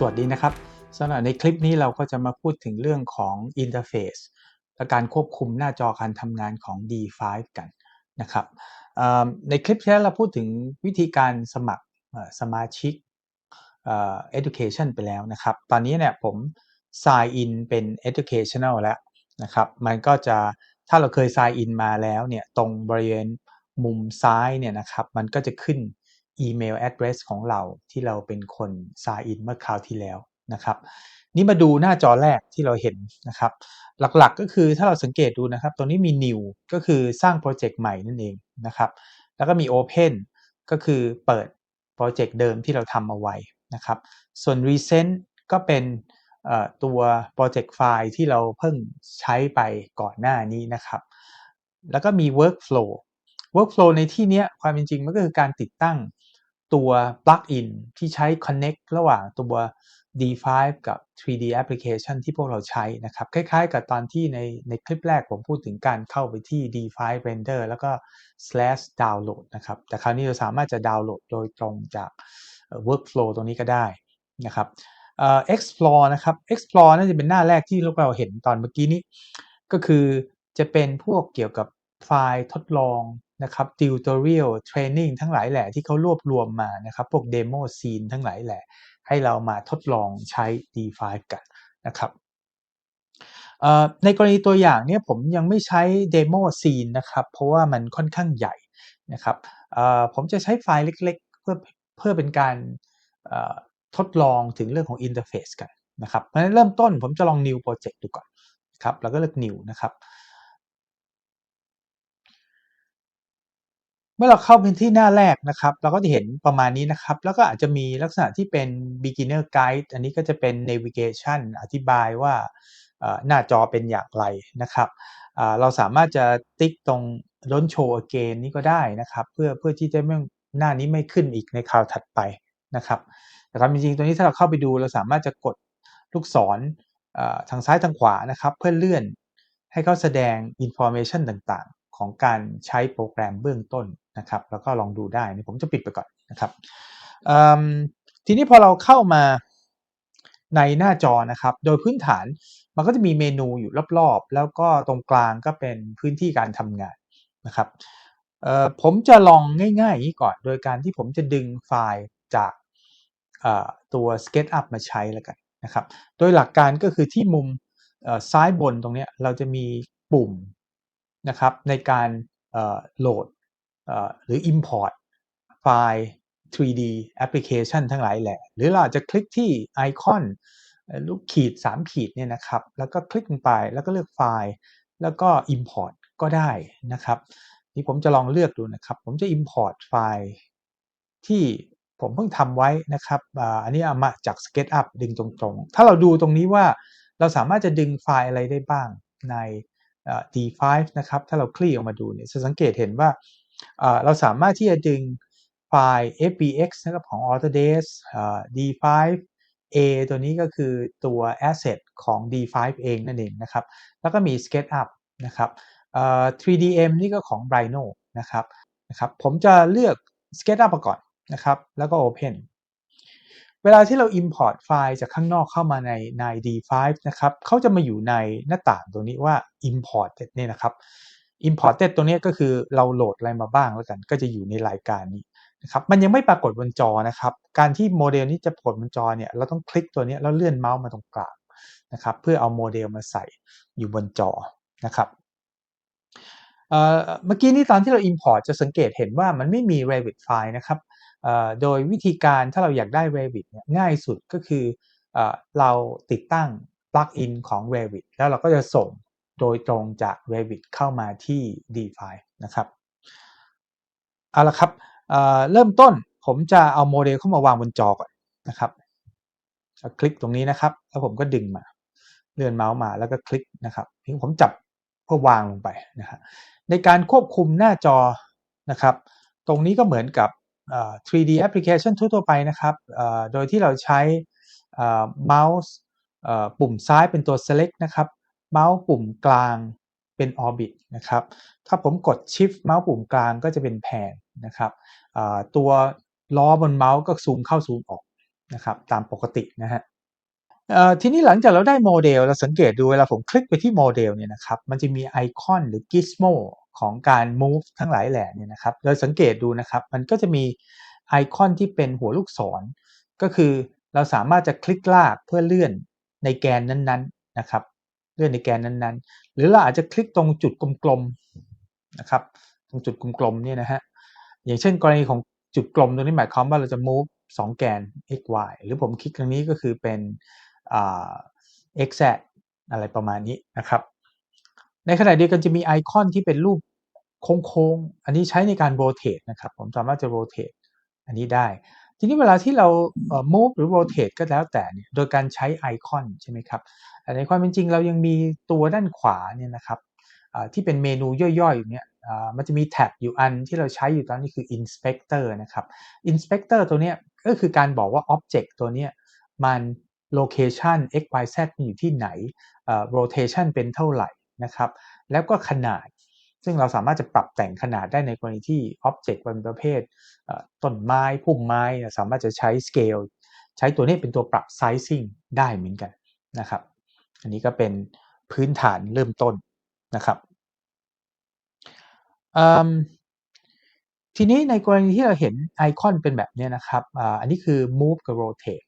สวัสดีนะครับสำหรับในคลิปนี้เราก็จะมาพูดถึงเรื่องของอินเทอร์เฟซและการควบคุมหน้าจอการทำงานของ D5 กันนะครับในคลิปที่แล้วเราพูดถึงวิธีการสมัครสมาชิก education ไปแล้วนะครับ ตอนนี้เนี่ยผม sign in เป็น educational แล้วนะครับ มันก็จะถ้าเราเคย sign in มาแล้วเนี่ยตรงบริเวณมุมซ้ายเนี่ยนะครับ มันก็จะขึ้น อีเมล address ของเราที่เราเป็นคน sign in เมื่อคราวที่แล้วนะครับ นี่มาดูหน้าจอแรกที่เราเห็นนะครับ หลักๆก็คือถ้าเราสังเกตดูนะครับ ตรงนี้มี new ก็คือสร้างโปรเจกต์ใหม่นั่นเองนะครับ แล้วก็มี open ก็คือเปิดโปรเจกต์เดิมที่เราทำเอาไว้นะครับ ส่วน recent ก็เป็นตัวโปรเจกต์ไฟล์ที่เราเพิ่งใช้ไปก่อนหน้านี้นะครับ แล้วก็มี workflow workflow ในที่นี้ความเป็นจริงมันก็คือการติดตั้ง ตัว plugin ที่ใช้ connect ระหว่างตัว D5 กับ 3D application ที่พวกเราใช้นะครับ คล้ายๆ กับตอนที่ในในคลิปแรกผมพูดถึงการเข้าไปที่ D5 render แล้วก็ slash download นะครับ แต่คราวนี้เราสามารถจะดาวน์โหลดโดยตรงจาก workflow ตรงนี้ก็ได้นะครับ explore นะครับ explore น่าจะเป็นหน้าแรกที่เราเห็นตอนเมื่อกี้นี้ ก็คือจะเป็นพวกเกี่ยวกับไฟล์ทดลอง นะครับ tutorial training ทั้งหลายแหละที่เขารวบรวมมานะครับ พวก demo scene ทั้งหลายแหละให้เรามาทดลองใช้ D5 กันนะครับในกรณีตัวอย่างเนี่ยผมยังไม่ใช้ demo scene นะครับ เพราะว่ามันค่อนข้างใหญ่นะครับผมจะใช้ไฟล์เล็กๆ เพื่อเพื่อเป็นการทดลองถึงเรื่องของ interface กันนะครับเพราะฉะนั้นเริ่มต้นผมจะลอง new project ดูก่อนครับแล้วก็เลือก new นะครับ เมื่อเราเข้าพื้นที่หน้าแรกนะครับ เราก็จะเห็นประมาณนี้นะครับ แล้วก็อาจจะมีลักษณะที่เป็น beginner guide อันนี้ก็จะเป็น navigation อธิบายว่าหน้าจอเป็นอย่างไรนะครับเราสามารถจะติ๊กตรง don't show again นี้ก็ได้นะครับ เพื่อเพื่อที่จะไม่หน้านี้ไม่ขึ้นอีกในคราวถัดไปนะครับแต่ความจริงๆตัวนี้ถ้าเราเข้าไปดูเราสามารถจะกดลูกศรทางซ้ายทางขวานะครับ เพื่อเลื่อนให้เขาแสดง information ต่าง ของการใช้โปรแกรมเบื้องต้นนะครับ แล้วก็ลองดูได้นี่ผมจะปิดไปก่อนนะครับทีนี้พอเราเข้ามาในหน้าจอนะครับ โดยพื้นฐานมันก็จะมีเมนูอยู่รอบๆ แล้วก็ตรงกลางก็เป็นพื้นที่การทำงานนะครับผมจะลองง่ายๆนี้ก่อน โดยการที่ผมจะดึงไฟล์จากตัว SketchUp มาใช้แล้วกันนะครับ โดยหลักการก็คือที่มุมซ้ายบนตรงเนี้ยเราจะมีปุ่ม นะครับในการโหลดหรือ import ไฟล์ 3D application ทั้งหลายแหละ หรือเราอาจจะคลิกที่ไอคอนลูกขีด 3 ขีดเนี่ยนะครับ แล้วก็คลิกลงไปแล้วก็เลือกไฟล์ แล้วก็ import ก็ได้นะครับนี่ผมจะลองเลือกดูนะครับ ผมจะ import ไฟล์ที่ผมเพิ่งทำไว้นะครับอันนี้เอามาจาก SketchUp ดึงตรงๆ ถ้าเราดูตรงนี้ว่าเราสามารถจะดึงไฟล์อะไรได้บ้างใน D5 นะครับ ถ้าเราคลี่ออกมาดูเนี่ยจะสังเกตเห็นว่าเราสามารถที่จะดึงไฟล์ fbx นะครับของ Autodesk D5 A ตัวนี้ก็คือตัว asset ของ D5 เองนั่นเองนะครับ แล้วก็มี SketchUp นะครับ 3DM นี่ก็ของ Rhino นะครับนะครับ ผมจะเลือก SketchUp มาก่อนนะครับ แล้วก็ Open เวลาที่เรา Import ไฟล์จากข้างนอกเข้ามาในใน D5 นะครับเขาจะมาอยู่ในหน้าต่างตรงนี้ว่า Imported เนี่ยนะครับ Imported ตรงนี้ก็คือเราโหลดอะไรมาบ้างแล้วกัน ก็จะอยู่ในรายการนี้นะครับมันยังไม่ปรากฏบนจอนะครับ การที่โมเดลนี้จะปรากฏบนจอเนี่ยเราต้องคลิกตัวนี้แล้วเลื่อนเมาส์มาตรงกลางนะครับเพื่อเอาโมเดลมาใส่อยู่บนจอนะครับเมื่อกี้นี้ตอนที่เรา Import จะสังเกตเห็นว่ามันไม่มี Revit ไฟล์นะครับ โดยวิธีการถ้าเราอยากได้ Revit เนี่ยง่ายสุดก็คือเอ่อเราติดตั้ง plugin ของ Revit แล้วเราก็จะส่งโดยตรงจาก Revit เข้ามาที่ D5 นะครับเอาละครับเเริ่มต้นผมจะเอาโมเดลเข้ามาวางบนจอก่อนนะครับคลิกตรงนี้นะครับ แล้วผมก็ดึงมา เลื่อนเมาส์มาแล้วก็คลิกนะครับทีผมจับเพื่อวางลงไปนะครับในการควบคุมหน้าจอนะครับ ตรงนี้ก็เหมือนกับ 3D application ทั่วๆไปนะครับ โดยที่เราใช้เมาส์ปุ่มซ้ายเป็นตัว select นะครับ เมาส์ปุ่มกลางเป็น orbit นะครับ ถ้าผมกด shift เมาส์ปุ่มกลางก็จะเป็นแผนนะครับตัวล้อบนเมาส์ก็ซูมเข้าซูมออกนะครับตามปกตินะฮะทีนี้หลังจากเราได้โมเดล เราสังเกตดูเวลาผมคลิกไปที่โมเดลเนี่ยนะครับ มันจะมีไอคอนหรือ gizmo ของการ move ทั้งหลายแหล่เนี่ยนะครับเราสังเกตดูนะครับ มันก็จะมีไอคอนที่เป็นหัวลูกศร ก็คือเราสามารถจะคลิกลากเพื่อเลื่อนในแกนนั้นๆนะครับ เลื่อนในแกนนั้นๆ หรือเราอาจจะคลิกตรงจุดกลมๆนะครับ ตรงจุดกลมๆเนี่ยนะฮะอย่างเช่นกรณีของจุดกลมตรงนี้หมายความว่าเราจะ move 2 แกน x y หรือผมคลิกตรงนี้ก็คือเป็น x z อะไรประมาณนี้นะครับ ในขณะเดียวกันจะมีไอคอนที่เป็นรูปโค้งๆ อันนี้ใช้ในการ rotate นะครับ ผมสามารถจะ rotate อันนี้ได้ ทีนี้เวลาที่เรา move หรือ rotate ก็แล้วแต่เนี่ย โดยการใช้ไอคอนใช่ไหมครับ แต่ในความเป็นจริงเรายังมีตัวด้านขวาเนี่ยนะครับที่เป็นเมนูย่อยๆอยู่เนี่ยมันจะมีแท็บอยู่อันที่เราใช้อยู่ตอนนี้คือ inspector นะครับ inspector ตัวนี้ก็คือการบอกว่า object ตัวนี้มัน location x y z อยู่ที่ไหน rotation เป็นเท่าไหร่ นะครับ แล้วก็ขนาด ซึ่งเราสามารถจะปรับแต่งขนาดได้ในกรณีที่ object เป็นประเภทต้นไม้พุ่มไม้สามารถจะใช้ scale ใช้ตัวนี้เป็นตัวปรับ sizing ได้เหมือนกันนะครับ อันนี้ก็เป็นพื้นฐานเริ่มต้นนะครับทีนี้ในกรณีที่เราเห็นไอคอนเป็นแบบนี้นะครับ อันนี้คือ move กับ rotate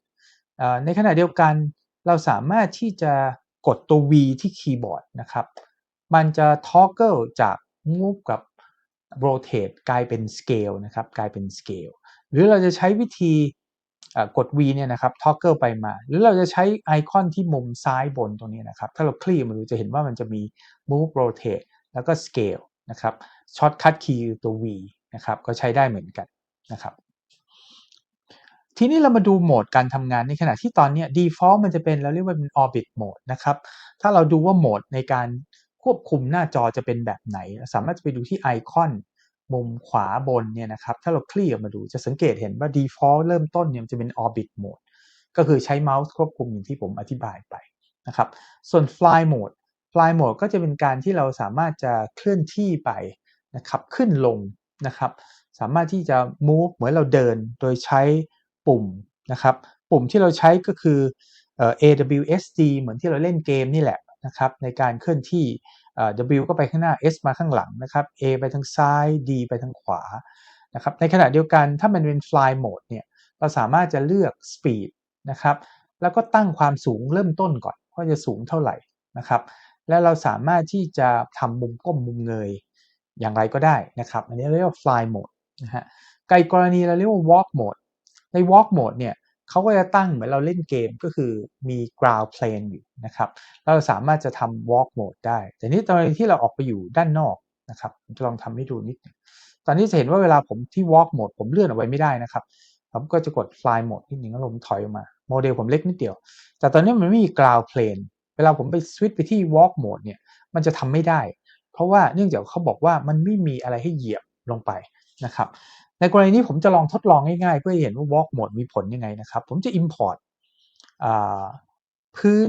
ในขณะเดียวกันเราสามารถที่จะ กดตัว V ที่คีย์บอร์ดนะครับ มันจะ toggle จาก move กับ rotate กลายเป็น scale นะครับ กลายเป็น scale หรือเราจะใช้วิธีกด V เนี่ยนะครับ toggle ไปมา หรือเราจะใช้ไอคอนที่มุมซ้ายบนตรงนี้นะครับ ถ้าเราคลี่มาดูจะเห็นว่ามันจะมี move rotate แล้วก็ scale นะครับ shortcut key ตัว V นะครับ ก็ใช้ได้เหมือนกันนะครับ ทีนี้เรามาดูโหมดการทำงานในขณะที่ตอนนี้ default มันจะเป็นเราเรียกว่าเป็น orbit mode นะครับ ถ้าเราดูว่าโหมดในการควบคุมหน้าจอจะเป็นแบบไหน สามารถจะไปดูที่ไอคอนมุมขวาบนเนี่ยนะครับ ถ้าเราคลี่ออกมาดูจะสังเกตเห็นว่า default เริ่มต้นเนี่ยจะเป็น orbit mode ก็คือใช้เมาส์ควบคุมอย่างที่ผมอธิบายไปนะครับ ส่วน fly mode fly mode ก็จะเป็นการที่เราสามารถจะเคลื่อนที่ไปนะครับ ขึ้นลงนะครับ สามารถที่จะ move เหมือนเราเดินโดยใช้ ปุ่มนะครับ ปุ่มที่เราใช้ก็คือ AWSD เหมือนที่เราเล่นเกมนี่แหละนะครับในการเคลื่อนที่ W ก็ไปข้างหน้า S มาข้างหลังนะครับ A ไปทางซ้าย D ไปทางขวานะครับในขณะเดียวกันถ้ามันเป็น Fly Mode เนี่ยเราสามารถจะเลือก Speed นะครับแล้วก็ตั้งความสูงเริ่มต้นก่อนว่าจะสูงเท่าไหร่นะครับแล้วเราสามารถที่จะทำมุมก้มมุมเงยอย่างไรก็ได้นะครับ อันนี้เรียกว่า Fly Mode นะฮะไกลกรณีเราเรียกว่า Walk Mode ใน Walk Mode เนี่ยเขาก็จะตั้งเหมือนเราเล่นเกมก็คือมี ground plane อยู่นะครับเราสามารถจะทำ Walk Mode ได้ แต่นี้ตอนที่เราออกไปอยู่ด้านนอกนะครับจะลองทำให้ดูนิดนึงตอนนี้จะเห็นว่าเวลาผมที่ Walk Mode ผมเลื่อนออกไปไม่ได้นะครับ ผมก็จะกด Fly Mode นิดนึงแล้วผมถอยออกมา โมเดลผมเล็กนิดเดียว แต่ตอนนี้มันไม่มี ground plane เวลาผมไปสวิตไปที่ Walk Mode เนี่ยมันจะทำไม่ได้ เพราะว่าเนื่องจากเขาบอกว่ามันไม่มีอะไรให้เหยียบลงไปนะครับ ในกรณีนี้ผมจะลองทดลองง่ายๆ เพื่อเห็นว่า walk mode มีผลยังไงนะครับ ผมจะ import พื้น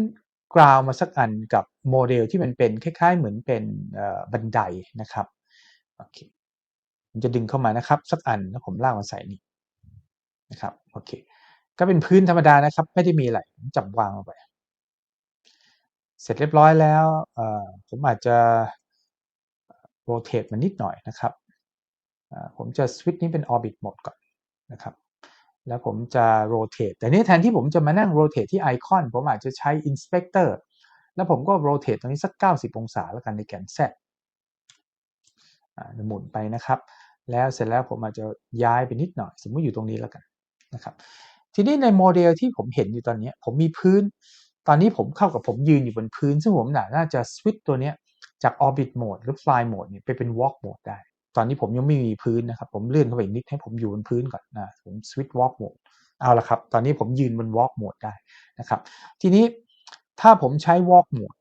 กราวมาสักอันกับโมเดลที่มันเป็นคล้ายๆ เหมือนเป็นบันไดนะครับโอเคผมจะดึงเข้ามานะครับ สักอันแล้วผมลากมาใส่นี่นะครับโอเคก็เป็นพื้นธรรมดานะครับ ไม่ได้มีอะไรจับวางลงไปเสร็จเรียบร้อยแล้วผมอาจจะโรเตทมันนิดหน่อยนะครับ ผมจะสวิตช์นี้เป็น orbit mode ก่อนนะครับ แล้วผมจะ rotate แต่นี้แทนที่ผมจะมานั่ง rotate ที่ไอคอน ผมอาจจะใช้ inspector แล้วผมก็ rotate ตรงนี้สัก 90 องศาแล้วกันในแกน z หมุนไปนะครับ แล้วเสร็จแล้วผมอาจจะย้ายไปนิดหน่อย สมมติอยู่ตรงนี้แล้วกันนะครับ ทีนี้ในโมเดลที่ผมเห็นอยู่ตอนนี้ผมมีพื้น ตอนนี้ผมเข้ากับผมยืนอยู่บนพื้น ซึ่งผมน่าจะสวิตตัวนี้จาก orbit mode หรือ fly mode เนี่ยไปเป็น walk mode ได้ ตอนนี้ผมยังไม่มีพื้นนะครับ ผมเลื่อนเข้าไปอีกนิดให้ผมอยู่บนพื้นก่อนนะผมสวิตช์วอล์กโหมดเอาละครับ ตอนนี้ผมยืนบนวอล์กโหมดได้นะครับ ทีนี้ถ้าผมใช้วอล์กโหมด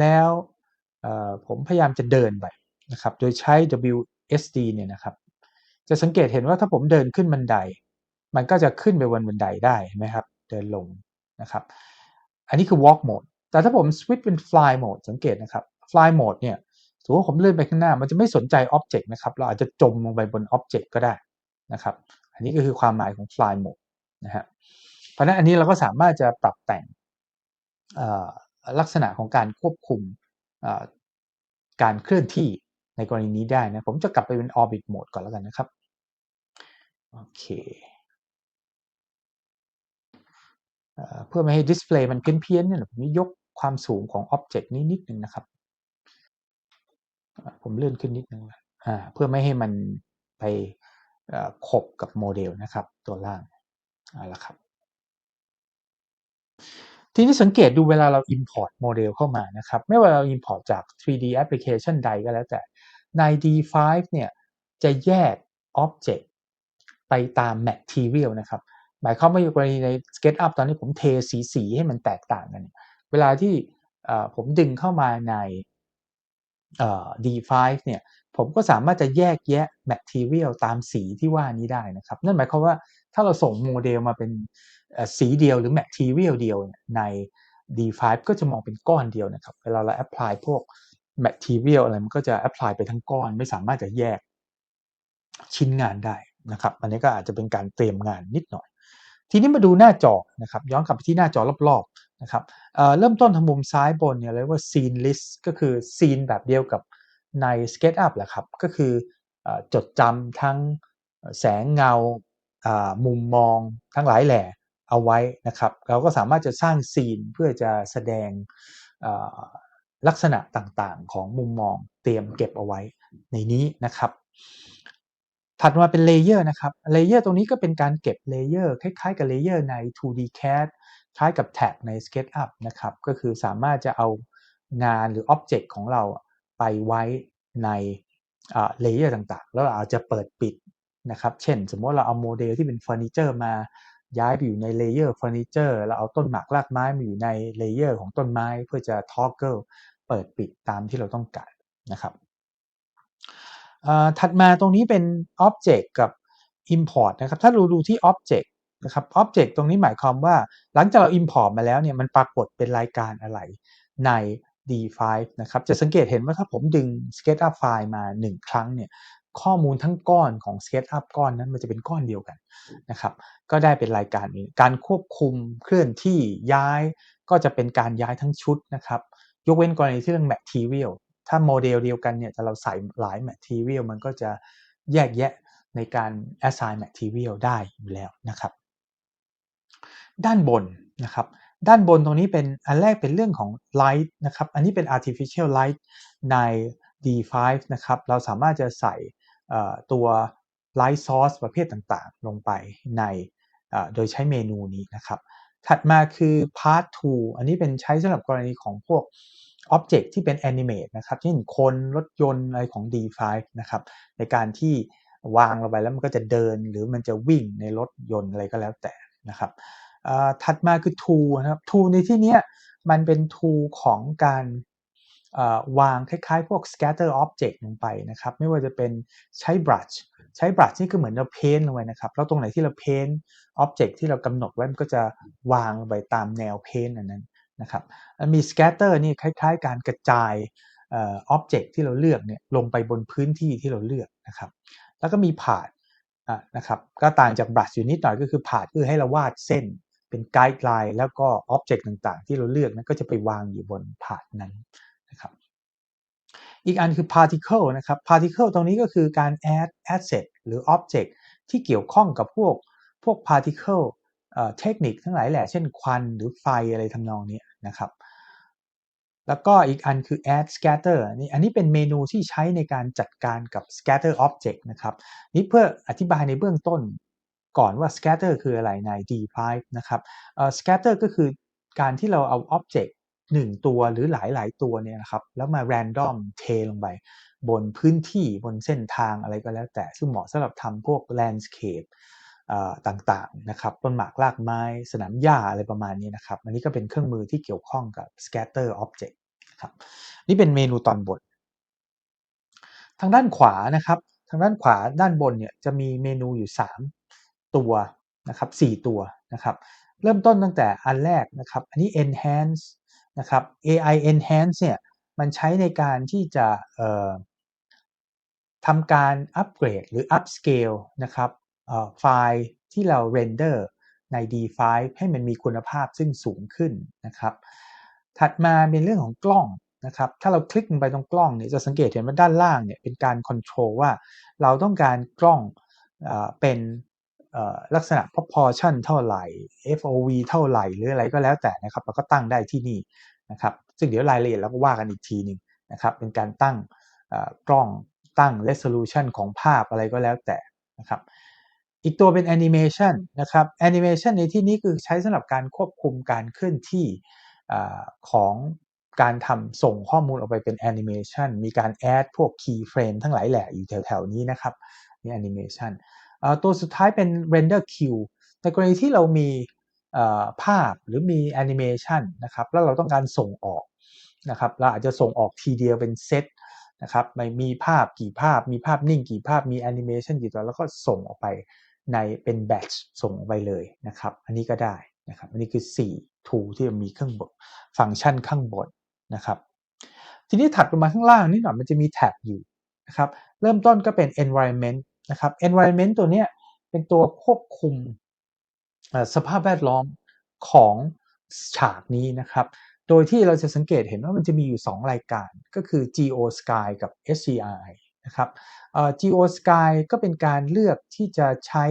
แล้วผมพยายามจะเดินไปนะครับ โดยใช้ WSD เนี่ยนะครับ จะสังเกตเห็นว่าถ้าผมเดินขึ้นบันได มันก็จะขึ้นไปบนบันไดได้เห็นไหมครับ เดินลงนะครับ อันนี้คือ walk mode แต่ถ้าผมสวิตช์เป็น fly mode สังเกตนะครับ fly mode เนี่ย สมมติผมเลื่อนไปข้างหน้า มันจะไม่สนใจอ็อบเจกต์นะครับ เราอาจจะจมลงไปบนอ็อบเจกต์ก็ได้นะครับ อันนี้ก็คือความหมายของ fly mode นะฮะ เพราะนั้นอันนี้เราก็สามารถจะปรับแต่งลักษณะของการควบคุมการเคลื่อนที่ในกรณีนี้ได้นะ ผมจะกลับไปเป็น orbit mode ก่อนแล้วกันนะครับ โอเคเพื่อไม่ให้ดิสเพลย์มันเพี้ยนๆเนี่ยผมยกความสูงของอ็อบเจกต์นี้นิดนึงนะครับ ผมเลื่อนขึ้นนิดนึงเพื่อไม่ให้มันไปขบกับโมเดลนะครับ ตัวล่างเอาละครับ ทีนี้สังเกตดูเวลาเรา Import โมเดลเข้ามานะครับ ไม่ว่าเรา Import จาก 3D application ใดก็แล้วแต่ใน D5 เนี่ยจะแยก Object ไปตาม Material นะครับ หมายความว่าในกรณีใน SketchUp ตอนนี้ผมเทสีสีให้มันแตกต่างกัน เวลาที่ผมดึงเข้ามาใน D5 เนี่ยผมก็สามารถจะแยกแยะ Material ตามสีที่ว่านี้ได้นะครับ นั่นหมายความว่าถ้าเราส่งโมเดลมาเป็นสีเดียวหรือ Material เดียวใน D5 ก็จะมองเป็นก้อนเดียวนะครับ เวลาเรา apply พวก material อะไรมันก็จะ apply ไปทั้งก้อน ไม่สามารถจะแยกชิ้นงานได้นะครับ อันนี้ก็อาจจะเป็นการเตรียมงานนิดหน่อย ทีนี้มาดูหน้าจอนะครับ ย้อนกลับไปที่หน้าจอรอบ นะครับเเริ่มต้นทางมุมซ้ายบนเนี่ยเรียกว่า scene list ก็คือ scene แบบเดียวกับใน SketchUp แหละครับ ก็คืออจดจำทั้งแสงเงามุมมองทั้งหลายแหล่เอาไว้นะครับ เราก็สามารถจะสร้างซีนเพื่อจะแสดงลักษณะต่างๆ ของมุมมองเตรียมเก็บเอาไว้ในนี้นะครับ ถัดมาเป็นเลเยอร์นะครับเลเยอร์ตรงนี้ก็เป็นการเก็บเลเยอร์คล้ายๆ กับเลเยอร์ใน 2D CAD คล้ายกับแท็กใน SketchUp นะครับก็คือสามารถจะเอางานหรืออ็อบเจกต์ของเราไปไว้ในเลเยอร์ต่างๆ แล้วเราอาจจะเปิดปิดนะครับเช่น สมมติเราเอาโมเดลที่เป็นเฟอร์นิเจอร์มาย้ายไปอยู่ในเลเยอร์เฟอร์นิเจอร์แล้วเอาต้นหมากรากไม้มาอยู่ในเลเยอร์ของต้นไม้เพื่อจะทอ g เกิลเปิดปิดตามที่เราต้องการนะครับถัดมาตรงนี้เป็น Object กับ Import นะครับ ถ้าเราดูที่ Object นะครับ Object ตรงนี้หมายความว่า หลังจากเรา Import มาแล้วเนี่ยมันปรากฏเป็นรายการอะไรใน D5 นะครับ จะสังเกตเห็นว่าถ้าผมดึง SketchUp ไฟล์มา 1 ครั้งเนี่ยข้อมูลทั้งก้อนของ SketchUp ก้อนนั้นมันจะเป็นก้อนเดียวกันนะครับก็ได้เป็นรายการนี้การควบคุมเคลื่อนที่ย้ายก็จะเป็นการย้ายทั้งชุดนะครับ ยกเว้นกรณีที่เรื่อง material ถ้าโมเดลเดียวกันเนี่ยจะเราใส่หลาย material มันก็จะแยกแยะในการ assign material ได้อยู่แล้วนะครับ ด้านบนนะครับด้านบนตรงนี้เป็นอันแรกเป็นเรื่องของ light นะครับ อันนี้เป็น artificial light ใน D5 นะครับ เราสามารถจะใส่ตัว light source ประเภทต่างๆ ลงไปในโดยใช้เมนูนี้นะครับ ถัดมาคือ part 2 อันนี้เป็นใช้สำหรับกรณีของพวก Object ที่เป็น Animate นะครับเช่นคนรถยนต์อะไรของ D5 นะครับ ในการที่วางลงไปแล้วมันก็จะเดินหรือมันจะวิ่งในรถยนต์อะไรก็แล้วแต่นะครับ ถัดมาคือ tool นะครับ tool ในที่นี้มันเป็น tool ของการวางคล้ายๆ พวก scatter object ลงไปนะครับ ไม่ว่าจะเป็นใช้ brush ใช้ brush นี่คือเหมือนเราเพ้นลงไปนะครับ แล้วตรงไหนที่เราเพ้น object ที่เรากำหนดไว้มันก็จะวางลงไปตามแนวเพ้นอันนั้นนะครับมี scatter นี่คล้ายๆ การกระจายอ object ที่เราเลือกเนี่ยลงไปบนพื้นที่ที่เราเลือกนะครับ แล้วก็มีผาดนะครับก็ต่างจาก brush อยู่นิดหน่อยก็คือผาดคือให้เราวาดเส้น เป็นไกด์ไลน์แล้วก็ object ต่างๆ ที่เราเลือกนั้นก็จะไปวางอยู่บนผาดนั้นะครับอีกอันคือ particle นะครับ particle ตรงนี้ก็คือการ add asset หรือ object ที่เกี่ยวข้องกับพวกพวก particle เทคนิคทั้งหลายแหละ เช่นควันหรือไฟอะไรทำนองนี้นะครับ แล้วก็อีกอันคือ add scatter นี่อันนี้เป็นเมนูที่ใช้ในการจัดการกับ scatter object นะครับ นี่เพื่ออธิบายในเบื้องต้น ก่อนว่า scatter คืออะไรใน D5 นะครับ scatter ก็คือการที่เราเอา object หนึ่งตัวหรือหลาย ๆ ตัวเนี่ยนะครับแล้วมา random เทลงไป บนพื้นที่บนเส้นทางอะไรก็แล้วแต่ ซึ่งเหมาะสำหรับทำพวก landscape ต่างๆนะครับต้นหมากรากไม้ สนามหญ้าอะไรประมาณนี้นะครับ อันนี้ก็เป็นเครื่องมือที่เกี่ยวข้องกับ scatter object ครับนี่เป็นเมนูตอนบน ทางด้านขวานะครับ ทางด้านขวาด้านบนเนี่ยจะมีเมนูอยู่ 3 ตัวนะครับ4ตัวนะครับ เริ่มต้นตั้งแต่อันแรกนะครับ อันนี้ enhance นะครับ AI enhance เนี่ยมันใช้ในการที่จะทำการอัปเกรดหรือ upscale นะครับไฟล์ที่เราเรนเดอร์ใน D5 ให้มันมีคุณภาพซึ่งสูงขึ้นนะครับ ถัดมาเป็นเรื่องของกล้องนะครับ ถ้าเราคลิกไปตรงกล้องเนี่ยจะสังเกตเห็นว่าด้านล่างเนี่ยเป็นการคอนโทรลว่าเราต้องการกล้องเป็น ลักษณะ proportion เท่าไหร่ FOV เท่าไหร่หรืออะไรก็แล้วแต่นะครับเราก็ตั้งได้ที่นี่นะครับซึ่งเดี๋ยวรายละเอียดเราก็ว่ากันอีกทีหนึ่งนะครับเป็นการตั้งกล้องตั้ง resolution ของภาพอะไรก็แล้วแต่นะครับอีกตัวเป็น animation นะครับ animation ในที่นี้คือใช้สำหรับการควบคุมการเคลื่อนที่ของการทำส่งข้อมูลออกไปเป็น animation มีการ add พวก key frame ทั้งหลายแหละอยู่แถวๆนี้นะครับนี่ animation ตัวสุดท้ายเป็น render queue ในกรณีที่เรามีภาพหรือมี animation นะครับแล้วเราต้องการส่งออกนะครับเราอาจจะส่งออกทีเดียวเป็นเซตนะครับไม่มีภาพกี่ภาพ มีภาพนิ่งกี่ภาพมี animation กี่ตัวแล้วก็ส่งออกไปในเป็น batch ส่งออกไปเลยนะครับอันนี้ก็ได้นะครับอันนี้คือ 4 tool ที่มีข้างบนฟังก์ชันข้างบนนะครับทีนี้ถัดลงมาข้างล่างนิดหน่อยมันจะมีแท็บอยู่นะครับเริ่มต้นก็เป็น environment นะครับ environment ตัวนี้เป็นตัวควบคุมสภาพแวดล้อมของฉากนี้นะครับ โดยที่เราจะสังเกตเห็นว่ามันจะมีอยู่ 2 รายการก็คือ GeoSky กับ SGI นะครับ GeoSky ก็เป็นการเลือกที่จะใช้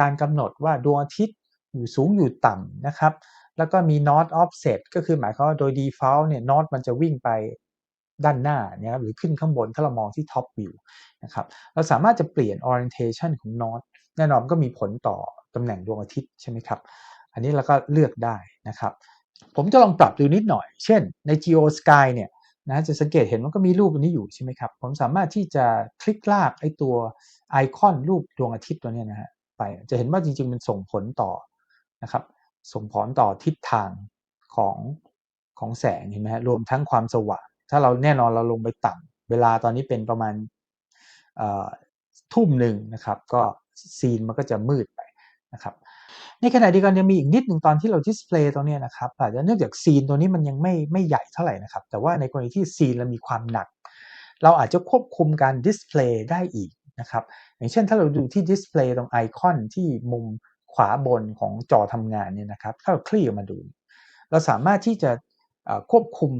การกำหนดว่าดวงอาทิตย์อยู่สูงอยู่ต่ำนะครับ แล้วก็มี north offset ก็คือหมายความว่าโดย default เนี่ย north มันจะวิ่งไป ด้านหน้าเนี่ยหรือขึ้นข้างบนถ้าเรามองที่ top view นะครับเราสามารถจะเปลี่ยน orientation ของ north แน่นอนก็มีผลต่อตำแหน่งดวงอาทิตย์ใช่ไหมครับ อันนี้เราก็เลือกได้นะครับ ผมจะลองปรับดูนิดหน่อย เช่นใน Geo Sky เนี่ยนะจะสังเกตเห็นว่าก็มีรูปนนี้อยู่ใช่ไหมครับ ผมสามารถที่จะคลิกลากไอ้ตัวไอคอนรูปดวงอาทิตย์ตัวนี้นะฮะไปจะเห็นว่าจริงๆ มันส่งผลต่อนะครับ ส่งผลต่อทิศทางของของแสงเห็นไหมฮะรวมทั้งความสว่าง ถ้าเราแน่นอนเราลงไปต่ำเวลาตอนนี้เป็นประมาณทุ่มหนึ่งนะครับ ก็ซีนมันก็จะมืดไปนะครับ ในขณะเดียวกันยังมีอีกนิดหนึ่งตอนที่เราดิสเพลย์ตรงนี้นะครับอาจจะเนื่องจากซีนตัวนี้มันยังไม่ไม่ใหญ่เท่าไหร่นะครับ แต่ว่าในกรณีที่ซีนเรามีความหนัก เราอาจจะควบคุมการดิสเพลย์ได้อีกนะครับ อย่างเช่นถ้าเราดูที่ดิสเพลย์ตรงไอคอนที่มุมขวาบนของจอทำงานเนี่ยนะครับ ถ้าเราคลี่ออกมาดู เราสามารถที่จะควบคุม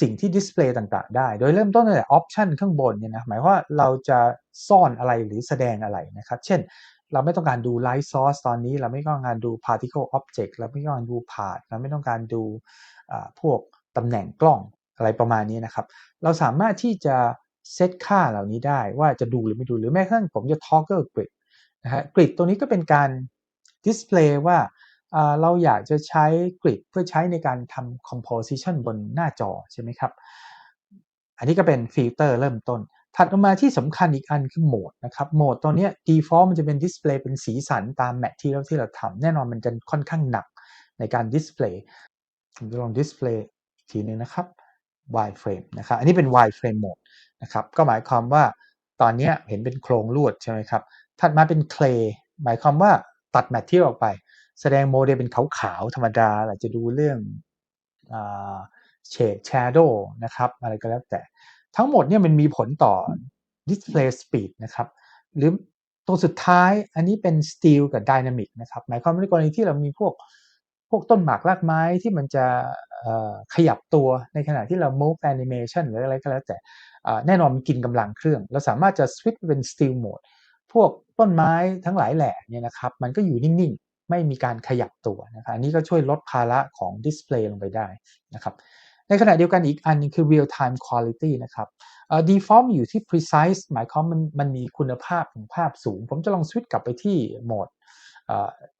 สิ่งที่ดิสเพลย์ต่างๆ ได้ โดยเริ่มต้นตั้งแต่ออปชันข้างบนเนี่ยนะหมายว่าเราจะซ่อนอะไรหรือแสดงอะไรนะครับ เช่น เราไม่ต้องการดู light source ตอนนี้ เราไม่ต้องการดู particle object เราไม่ต้องการดู path เราไม่ต้องการดูพวกตำแหน่งกล้องอะไรประมาณนี้นะครับ เราสามารถที่จะเซตค่าเหล่านี้ได้ว่าจะดูหรือไม่ดูหรือแม้กระทั่งผมจะ toggle grid นะฮะ grid ตัวนี้ก็เป็นการดิสเพลย์ว่า เราอยากจะใช้กริดเพื่อใช้ในการทำ composition บนหน้าจอใช่ไหมครับ อันนี้ก็เป็นฟิลเตอร์เริ่มต้น ถัดออกมาที่สำคัญอีกอันคือโหมดนะครับ โหมดตัวนี้ default มันจะเป็นดิสเพลย์เป็นสีสันตามแมทที่เราที่เราทำแน่นอนมันจะค่อนข้างหนักในการดิสเพลย์ผมจะลองดิสเพลย์อีกทีนึงนะครับ wide frame นะครับ อันนี้เป็น wide frame mode นะครับ ก็หมายความว่าตอนนี้เห็นเป็นโครงลวดใช่ไหมครับ ถัดมาเป็น clay หมายความว่าตัดแมทที่ออกไป แสดงโมเดลเป็นขาวๆธรรมดาอาจจะดูเรื่องเฉดแชโดว์นะครับอะไรก็แล้วแต่ทั้งหมดเนี่ยมันมีผลต่อ display speed นะครับ หรือตัวสุดท้ายอันนี้เป็น steel กับ dynamic นะครับ หมายความว่าในกรณีที่เรามีพวกพวกต้นหมากรากไม้ที่มันจะขยับตัวในขณะที่เรา move animation หรืออะไรก็แล้วแต่แน่นอนมันกินกำลังเครื่อง เราสามารถจะ switch เป็น steel mode พวกต้นไม้ทั้งหลายแหล่เนี่ยนะครับ มันก็อยู่นิ่ง ไม่มีการขยับตัวนะครับอันนี้ก็ช่วยลดภาระของดิสเพลย์ลงไปได้นะครับในขณะเดียวกันอีกอันนึงคือ real time quality นะครับ default อยู่ที่ precise หมายความมันมันมีคุณภาพของภาพสูง ผมจะลองสวิตช์กลับไปที่โหมด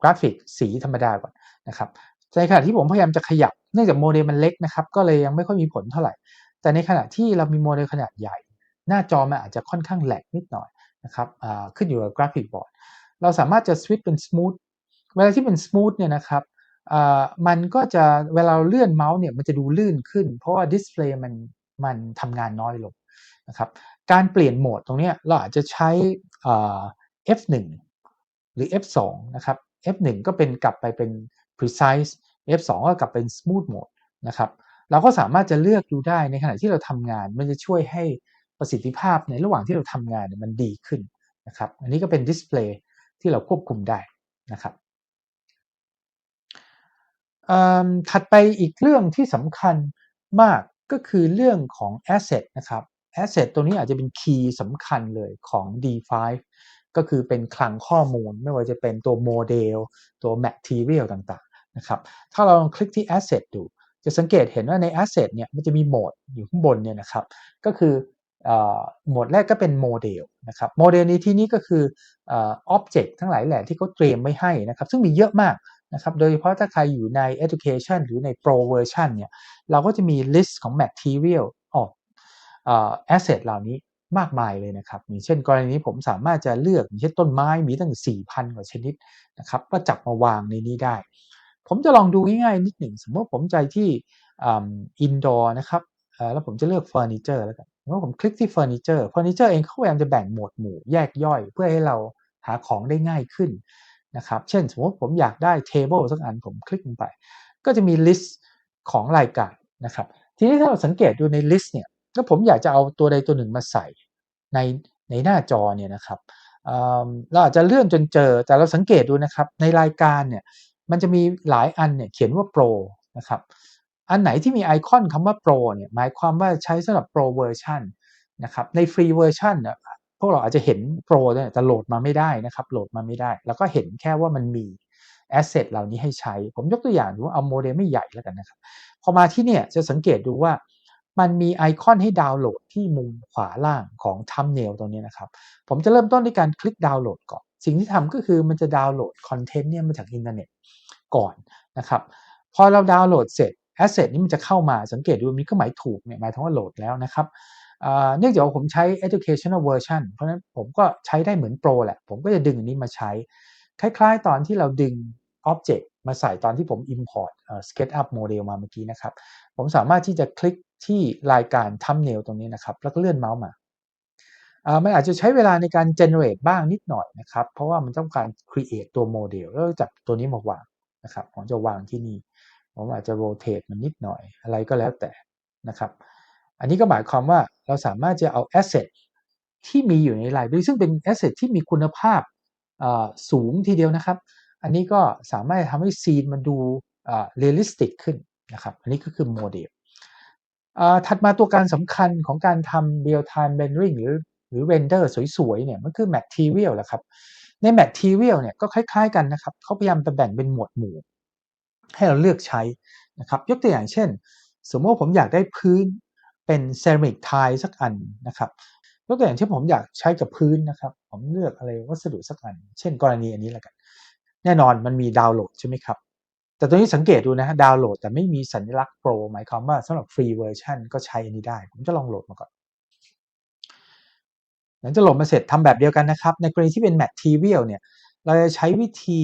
กราฟิกสีธรรมดาก่อนนะครับในขณะที่ผมพยายามจะขยับเนื่องจากโมเดลมันเล็กนะครับ ก็เลยยังไม่ค่อยมีผลเท่าไหร่ แต่ในขณะที่เรามีโมเดลขนาดใหญ่ หน้าจอมันอาจจะค่อนข้างแหลกนิดหน่อยนะครับขึ้นอยู่กับกราฟิกบอร์ดเราสามารถจะสวิตช์เป็น smooth เวลาที่เป็น smooth เนี่ยนะครับมันก็จะเวลาเลื่อนเมาส์เนี่ยมันจะดูลื่นขึ้น เพราะว่าดิสเพลย์มันมันทำงานน้อยลงนะครับการเปลี่ยนโหมดตรงนี้เราอาจจะใช้ F1 หรือ F2 นะครับ F1 ก็เป็นกลับไปเป็น precise F2 ก็กลับเป็น smooth mode นะครับเราก็สามารถจะเลือกดูได้ในขณะที่เราทำงาน มันจะช่วยให้ประสิทธิภาพในระหว่างที่เราทำงานมันดีขึ้นนะครับ อันนี้ก็เป็นดิสเพลย์ที่เราควบคุมได้นะครับ ถัดไปอีกเรื่องที่สำคัญมากก็คือเรื่องของ asset นะครับ asset ตัวนี้อาจจะเป็นคีย์สำคัญเลยของ D5 ก็คือเป็นคลังข้อมูลไม่ว่าจะเป็นตัวโมเดลตัว material ต่างๆนะครับถ้าเราลองคลิกที่ asset ดู จะสังเกตเห็นว่าใน asset เนี่ยมันจะมีโหมดอยู่ข้างบนเนี่ยนะครับก็คือโหมดแรกก็เป็นโมเดลนะครับโมเดลนี้ที่นี้ก็คืออ็อบเจกต์ทั้งหลายแหล่ที่เขาเตรียมไว้ให้นะครับซึ่งมีเยอะมาก นะครับโดยเฉพาะถ้าใครอยู่ใน education หรือใน pro version เนี่ยเราก็จะมี list ของ material ออก asset เหล่านี้มากมายเลยนะครับอย่างเช่น กรณีนี้ผมสามารถจะเลือกอย่างเช่นต้นไม้มีตั้ง 4,000 กว่าชนิดนะครับก็จับมาวางในนี้ได้ ผมจะลองดูง่ายๆนิดหนึ่ง สมมติผมใจที่อินดอร์นะครับแล้วผมจะเลือกเฟอร์นิเจอร์แล้วกันเมื่อผมคลิกที่เฟอร์นิเจอร์เฟอร์นิเจอร์เองเขาพยายามจะแบ่งหมวดหมู่แยกย่อย เพื่อให้เราหาของได้ง่ายขึ้น นะครับเช่นสมมติผมอยากได้เทเบิลสักอันผมคลิกลงไป ก็จะมีลิสต์ของรายการนะครับทีนี้ถ้าเราสังเกตดูในลิสต์เนี่ยถ้าผมอยากจะเอาตัวใดตัวหนึ่งมาใส่ในในหน้าจอเนี่ยนะครับเราอาจจะเลื่อนจนเจอแต่เราสังเกตดูนะครับในรายการเนี่ยมันจะมีหลายอันเนี่ยเขียนว่าโปรนะครับอันไหนที่มีไอคอนคำว่าโปรเนี่ยหมายความว่าใช้สำหรับโปรเวอร์ชันนะครับในฟรีเวอร์ชันเนี่ย พวกเราอาจจะเห็นโปรเนี่ยแต่โหลดมาไม่ได้นะครับ โหลดมาไม่ได้ แล้วก็เห็นแค่ว่ามันมีแอสเซทเหล่านี้ให้ใช้ ผมยกตัวอย่างดูว่าเอาโมเดลไม่ใหญ่แล้วกันนะครับ พอมาที่เนี่ยจะสังเกตดูว่ามันมีไอคอนให้ดาวน์โหลดที่มุมขวาล่างของทัมเนลตรงนี้นะครับ ผมจะเริ่มต้นด้วยการคลิกดาวน์โหลดก่อน สิ่งที่ทำก็คือมันจะดาวน์โหลดคอนเทนต์เนี่ยมาจากอินเทอร์เน็ตก่อนนะครับ พอเราดาวน์โหลดเสร็จแอสเซทนี้มันจะเข้ามาสังเกตดูมีเครื่องหมายถูกเนี่ยหมายถึงว่าโหลดแล้วนะครับ เนื่องจากผมใช้ educational version เพราะฉะนั้นผมก็ใช้ได้เหมือนโปรแหละ ผมก็จะดึงอันนี้มาใช้ คล้ายๆ ตอนที่เราดึง object มาใส่ตอนที่ผม import SketchUp model มาเมื่อกี้นะครับ ผมสามารถที่จะคลิกที่รายการ thumbnail ตรงนี้นะครับ แล้วก็เลื่อนเมาส์มามันอาจจะใช้เวลาในการ generate บ้างนิดหน่อยนะครับ เพราะว่ามันต้องการ create ตัวโมเดลแล้วจับตัวนี้มาวางนะครับ ผมจะวางที่นี่ ผมอาจจะ rotate มันนิดหน่อยอะไรก็แล้วแต่นะครับ อันนี้ก็หมายความว่าเราสามารถจะเอาแอสเซทที่มีอยู่ในไลบรารีซึ่งเป็นแอสเซทที่มีคุณภาพสูงทีเดียวนะครับ อันนี้ก็สามารถทำให้ซีนมันดูเรียลลิสติกขึ้นนะครับ อันนี้ก็คือโมเดลถัดมาตัวการสำคัญของการทำ real time rendering หรือหรือ render สวยๆเนี่ยมันคือ material แหละครับ ใน material เนี่ยก็คล้าย ๆ กันนะครับเขาพยายามจะแบ่งเป็นหมวดหมู่ ให้เราเลือกใช้นะครับ ยกตัวอย่างเช่น สมมติผมอยากได้พื้น เป็นเซรามิกไทล์สักอันนะครับยกตัวอย่างที่ผมอยากใช้กับพื้นนะครับ ผมเลือกอะไรวัสดุสักอัน เช่นกรณีอันนี้แล้วกัน แน่นอนมันมีดาวน์โหลดใช่ไหมครับ แต่ตัวนี้สังเกตดูนะฮะดาวน์โหลดแต่ไม่มีสัญลักษณ์โปรหมายความว่าสำหรับฟรีเวอร์ชันก็ใช้อันนี้ได้ ผมจะลองโหลดมาก่อนหลังจากโหลดมาเสร็จทำแบบเดียวกันนะครับ ในกรณีที่เป็น Material เนี่ย เราจะใช้วิธี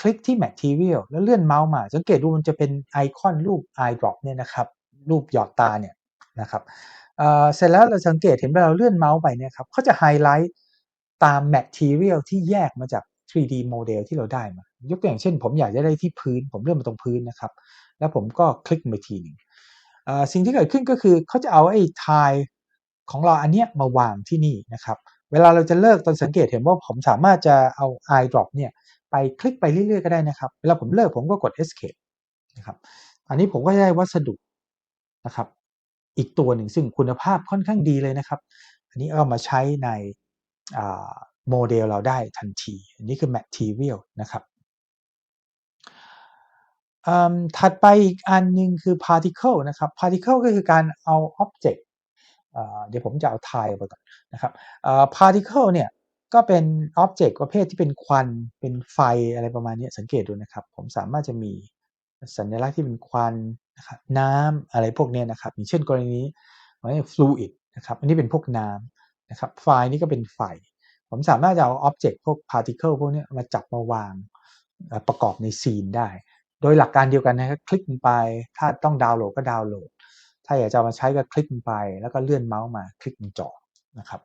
คลิกที่ Material แล้วเลื่อนเมาส์มา สังเกตดูมันจะเป็นไอคอนรูป eye drop เนี่ยนะครับ รูปหยอดตาเนี่ย นะครับเสร็จแล้วเราสังเกตเห็นวลาเราเลื่อนเมาส์ไปเนี่ยครับเขาจะไฮไลท์ตาม material ที่แยกมาจาก 3D โมเดลที่เราได้มา ยกตัวอย่างเช่น ผมอยากจะได้ที่พื้น ผมเลื่อนมาตรงพื้นนะครับ แล้วผมก็คลิกไปทีหนึ่งสิ่งที่เกิดขึ้นก็คือเขาจะเอาไอ้ทายของเราอันเนี้ยมาวางที่นี่นะครับ เวลาเราจะเลิกตอนสังเกตเห็นว่าผมสามารถจะเอา eye drop เนี่ยไปคลิกไปเรื่อยๆก็ได้นะครับ เวลาผมเลิกผมก็กด escape นะครับ อันนี้ผมก็ได้วัสดุนะครับ อีกตัวหนึ่งซึ่งคุณภาพค่อนข้างดีเลยนะครับ อันนี้เอามาใช้ในโมเดลเราได้ทันที อันนี้คือ material นะครับถัดไปอีกอันหนึ่งคือ particle นะครับ particle ก็คือการเอา object เดี๋ยวผมจะเอาทายไปก่อนนะครับ particle เนี่ยก็เป็น object ประเภทที่เป็นควัน เป็นไฟอะไรประมาณนี้สังเกตดูนะครับ ผมสามารถจะมี สัญลักษณ์ที่เป็นควันนะครับน้ำอะไรพวกนี้นะครับอย่างเช่นกรณีนี้มันเป็น fluid นะครับอันนี้เป็นพวกน้ำนะครับไฟนี้ก็เป็นไฟผมสามารถจะเอา object พวก particle พวกนี้มาจับมาวางประกอบในซีนได้ โดยหลักการเดียวกันนะครับคลิกไปถ้าต้องดาวน์โหลดก็ดาวน์โหลด ถ้าอยากจะมาใช้ก็คลิกไป แล้วก็เลื่อนเมาส์มาคลิกบนจอนะครับ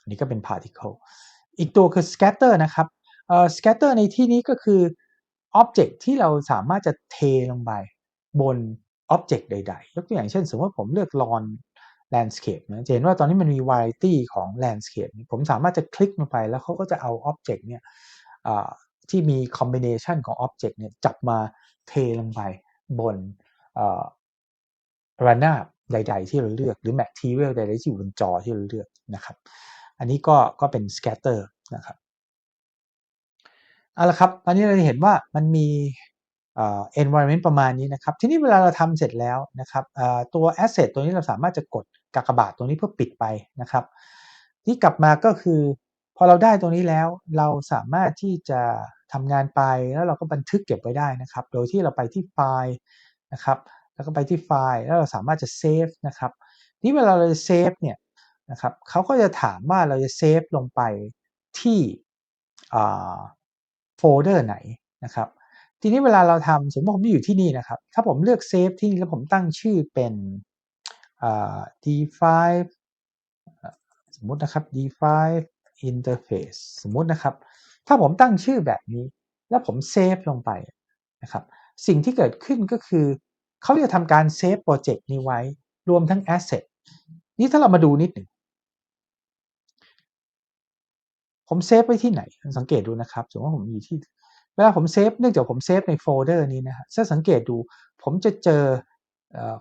อันนี้ก็เป็น particle อีกตัวคือ scatter นะครับ scatter ในที่นี้ก็คือ อ็อบเจกต์ที่เราสามารถจะเทลงไปบนอ็อบเจกต์ใด ๆ ยกตัวอย่างเช่น สมมติว่าผมเลือกลอนแลนด์สเคปนะจะเห็นว่าตอนนี้มันมีวาไรตี้ของแลนด์สเคปผมสามารถจะคลิกลงไปแล้วเขาก็จะเอาอ็อบเจกต์เนี่ยที่มีคอมบิเนชันของ Object เนี่ยจับมาเทลงไปบนระนาบใด ๆ ที่เราเลือก หรือ Material ใดๆที่อยู่บนจอที่เราเลือกนะครับ อันนี้ก็ก็เป็น Scatter นะครับ เอาละครับ ตอนนี้เราเห็นว่ามันมี environment ประมาณนี้นะครับ ทีนี้เวลาเราทำเสร็จแล้วนะครับตัว asset ตัวนี้เราสามารถจะกดกากบาทตรงนี้เพื่อปิดไปนะครับ ที่กลับมาก็คือ พอเราได้ตรงนี้แล้วเราสามารถที่จะทำงานไปแล้วเราก็บันทึกเก็บไว้ได้นะครับ โดยที่เราไปที่ไฟล์นะครับแล้วก็ไปที่ไฟล์แล้วเราสามารถจะเซฟนะครับนี่เวลาเราจะเซฟเนี่ยนะครับเขาก็จะถามว่าเราจะเซฟลงไปที่ โฟลเดอร์ไหนนะครับทีนี้เวลาเราทำสมมติผมอยู่ที่นี่นะครับ ถ้าผมเลือกเซฟที่นี่แล้วผมตั้งชื่อเป็น d5 สมมตินะครับ d5 interface สมมตินะครับ ถ้าผมตั้งชื่อแบบนี้ แล้วผมเซฟลงไปนะครับ สิ่งที่เกิดขึ้นก็คือ เขาจะทำการเซฟโปรเจกต์นี้ไว้ รวมทั้ง Asset นี่ถ้าเรามาดูนิดหนึ่ง ผมเซฟไว้ที่ไหน สังเกตดูนะครับสมมติว่าผมอยู่ที่ เวลาผมเซฟเนื่องจากผมเซฟในโฟลเดอร์นี้นะฮะถ้าสังเกตดู ผมจะเจอ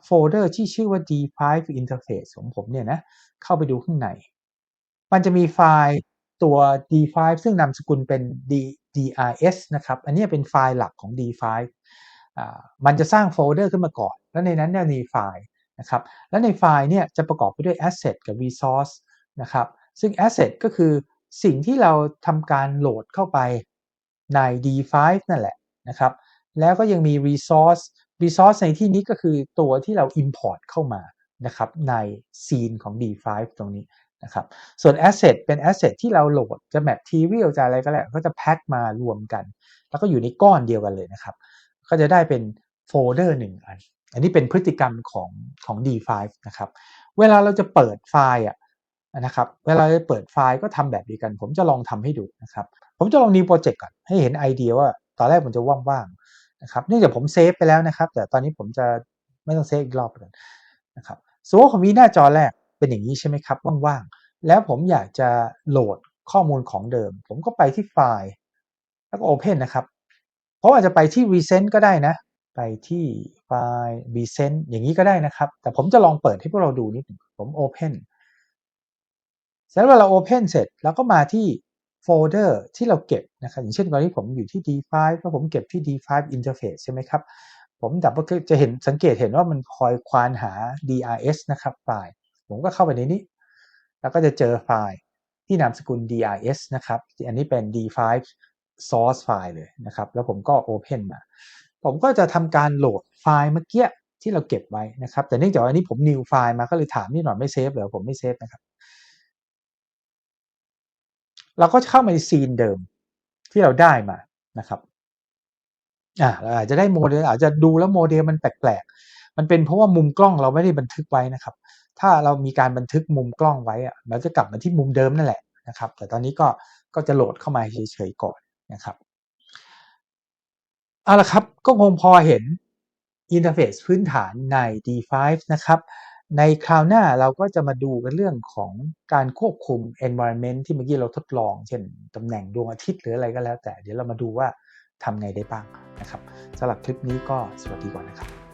โฟลเดอร์ที่ชื่อว่า d5 interface ของผมเนี่ยนะเข้าไปดูข้างใน มันจะมีไฟล์ตัว d5 ซึ่งนามสกุลเป็น d drs นะครับ อันนี้เป็นไฟล์หลักของ d5 มันจะสร้างโฟลเดอร์ขึ้นมาก่อน แล้วในนั้นเนี่ยมีไฟล์นะครับ แล้วในไฟล์เนี่ยจะประกอบไปด้วย asset กับ resource นะครับ ซึ่ง asset ก็คือ สิ่งที่เราทำการโหลดเข้าไปใน d5 นั่นแหละนะครับ แล้วก็ยังมี resource resource ในที่นี้ก็คือตัวที่เรา import เข้ามานะครับใน scene ของ d5 ตรงนี้นะครับ ส่วน asset เป็น asset ที่เราโหลดจะ material จะอะไรก็แล้วก็จะแพ็คมารวมกัน แล้วก็อยู่ในก้อนเดียวกันเลยนะครับ ก็จะได้เป็นโฟลเดอร์หนึ่งอัน อันนี้เป็นพฤติกรรมของของ D5 นะครับ เวลาเราจะเปิดไฟล์อะ นะครับเวลาจะเปิดไฟล์ก็ทำแบบเดียวกัน ผมจะลองทำให้ดูนะครับ ผมจะลอง new project ก่อนให้เห็นไอเดียว่าตอนแรกผมจะว่างๆนะครับเนื่องจากผมเซฟไปแล้วนะครับ แต่ตอนนี้ผมจะไม่ต้องเซฟอีกรอบกันนะครับสมมติผมมีหน้าจอแรกเป็นอย่างนี้ใช่ไหมครับว่างๆแล้วผมอยากจะโหลดข้อมูลของเดิม ผมก็ไปที่ไฟล์แล้วก็ Open นะครับเพราอาจจะไปที่ Recent ก็ได้นะ ไปที่ไฟล์ Recent อย่างนี้ก็ได้นะครับ แต่ผมจะลองเปิดให้พวกเราดูนิดนึงผม Open เสร็จแล้วเรา Open เสร็จแล้วก็มาที่โฟลเดอร์ที่เราเก็บนะครับอย่างเช่นตอนนี้ผมอยู่ที่ D5 แล้วผมเก็บที่ D5 Interface ใช่ไหมครับ ผมดับก็จะเห็นสังเกตเห็นว่ามันคอยควานหา DRS นะครับไฟล์ ผมก็เข้าไปในนี้ แล้วก็จะเจอไฟล์ที่นามสกุล DRS นะครับ อันนี้เป็น D5 source ไฟล์เลยนะครับ แล้วผมก็ open มา ผมก็จะทำการโหลดไฟล์เมื่อกี้ที่เราเก็บไว้นะครับ แต่เนื่องจากอันนี้ผม new ไฟล์มาก็เลยถามนี่หน่อยไม่เซฟเหรอผมไม่เซฟนะครับ เราก็จะเข้ามาในซีนเดิมที่เราได้มานะครับอ่าเราอาจจะได้โมเดลอาจจะดูแล้วโมเดลมันแปลกๆมันเป็นเพราะว่ามุมกล้องเราไม่ได้บันทึกไว้นะครับ ถ้าเรามีการบันทึกมุมกล้องไว้อะเราจะกลับมาที่มุมเดิมนั่นแหละนะครับ แต่ตอนนี้ก็ก็จะโหลดเข้ามาเฉยๆก่อนนะครับเอาละครับก็คงพอเห็นอินเทอร์เฟซพื้นฐานใน D5 นะครับ ในคราวหน้าเราก็จะมาดูกันเรื่องของการควบคุม environment ที่เมื่อกี้เราทดลอง เช่นตำแหน่งดวงอาทิตย์หรืออะไรก็แล้วแต่ เดี๋ยวเรามาดูว่าทำไงได้บ้างนะครับสำหรับคลิปนี้ก็สวัสดีก่อนนะครับ